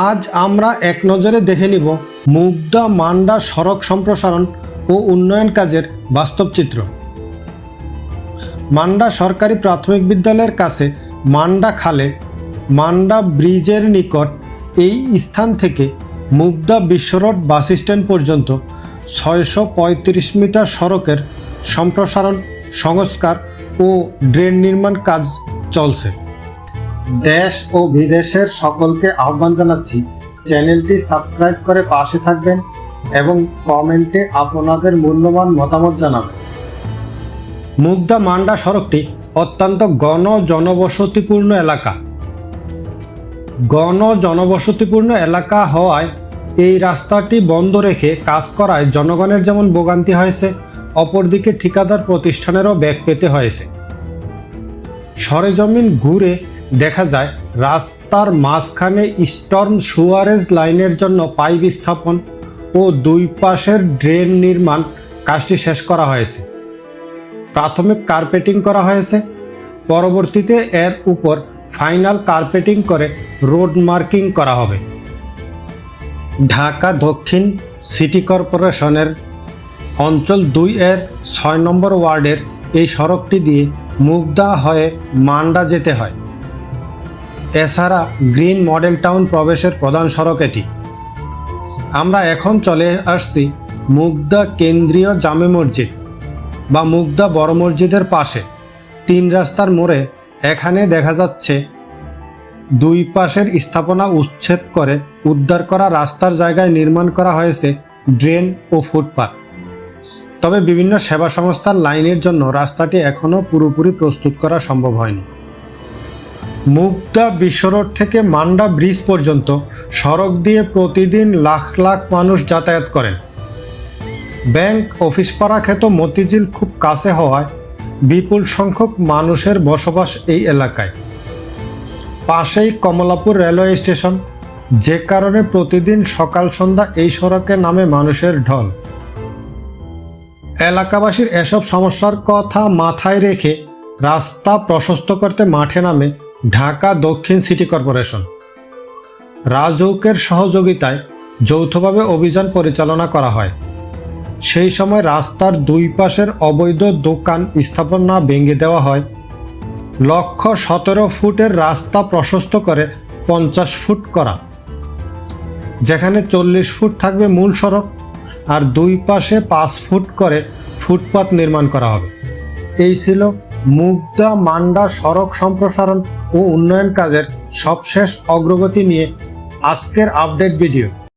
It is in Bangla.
আজ আমরা এক নজরে দেখে নিব মুগদা মান্ডা সড়ক সম্প্রসারণ ও উন্নয়ন কাজের বাস্তব চিত্র। মান্ডা সরকারি প্রাথমিক বিদ্যালয়ের কাছে মান্ডা খালে, মান্ডা ব্রিজের নিকট এই স্থান থেকে মুগদা বিশ্বরোড বাস স্ট্যান্ড পর্যন্ত ছয়শো পঁয়ত্রিশ মিটার সড়কের সম্প্রসারণ, সংস্কার ও ড্রেন নির্মাণ কাজ চলছে। দেশ ও বিদেশের সকলকে আহ্বান জানাচ্ছি। চ্যানেলটি সাবস্ক্রাইব করে পাশে থাকবেন এবং কমেন্টে আপনাদের মূল্যবান মতামত জানাবেন। মুগদা মান্ডা সড়কটি অত্যন্ত গণ জনবসতিপূর্ণ এলাকা। গণ জনবসতিপূর্ণ এলাকা হওয়ায় এই রাস্তাটি বন্ধ রেখে কাজ করায় জনগণের যেমন ভোগান্তি হয়েছে, অপরদিকে ঠিকাদার প্রতিষ্ঠানেরও ব্যাগ পেতে হয়েছে। সরেজমিন ঘুরে দেখা যায়, রাস্তার মাঝখানে স্টর্ম সুয়ারেজ লাইনের জন্য পাইপ স্থাপন ও দুই পাশের ড্রেন নির্মাণ কাজটি শেষ করা হয়েছে। প্রাথমিক কার্পেটিং করা হয়েছে। পরবর্তীতে এর উপর ফাইনাল কার্পেটিং করে রোড মার্কিং করা হবে। ঢাকা দক্ষিণ সিটি কর্পোরেশনের অঞ্চল দুই এর ছয় নম্বর ওয়ার্ডের এই সড়কটি দিয়ে মুগদা হয়ে মান্ডা যেতে হয়। এছাড়া গ্রিন মডেল টাউন প্রবেশের প্রধান সড়ক এটি। আমরা এখন চলে আসছি মুগদা কেন্দ্রীয় জামে মসজিদ বা মুগদা বড় মসজিদের পাশে। তিন রাস্তার মোড়ে এখানে দেখা যাচ্ছে দুই পাশের স্থাপনা উচ্ছেদ করে উদ্ধার করা রাস্তার জায়গায় নির্মাণ করা হয়েছে ড্রেন ও ফুটপাথ তবে বিভিন্ন সেবা সংস্থার লাইনের জন্য রাস্তাটি এখনও পুরোপুরি প্রস্তুত করা সম্ভব হয়নি। মুগদা বিশ্বরোড থেকে মান্ডা ব্রিজ পর্যন্ত সড়ক দিয়ে প্রতিদিন লাখ লাখ মানুষ যাতায়াত করেন। ব্যাংক অফিস পাড়া খ্যাত মতিঝিল খুব কাছে হওয়ায় বিপুল সংখ্যক মানুষের বসবাস এই এলাকায়। পাশেই কমলাপুর রেলওয়ে স্টেশন, যে কারণে প্রতিদিন সকাল সন্ধ্যা এই সড়কে নামে মানুষের ঢল। এলাকাবাসীর এসব সমস্যার কথা মাথায় রেখে রাস্তা প্রশস্ত করতে মাঠে নামে ঢাকা দক্ষিণ সিটি কর্পোরেশন। রাজৌকের সহযোগিতায় যৌথভাবে অভিযান পরিচালনা করা হয়। সেই সময় রাস্তার দুই পাশের অবৈধ দোকান স্থাপন না ভেঙে দেওয়া হয়। লক্ষ সতেরো ফুটের রাস্তা প্রশস্ত করে পঞ্চাশ ফুট করা। যেখানে চল্লিশ ফুট থাকবে মূল সড়ক আর দুই পাশে পাঁচ ফুট করে ফুটপাত নির্মাণ করা হবে। এই ছিল মুগদা মান্ডা সড়ক সম্প্রসারণ ও উন্নয়ন কাজের সবশেষ অগ্রগতি নিয়ে আজকের আপডেট ভিডিও।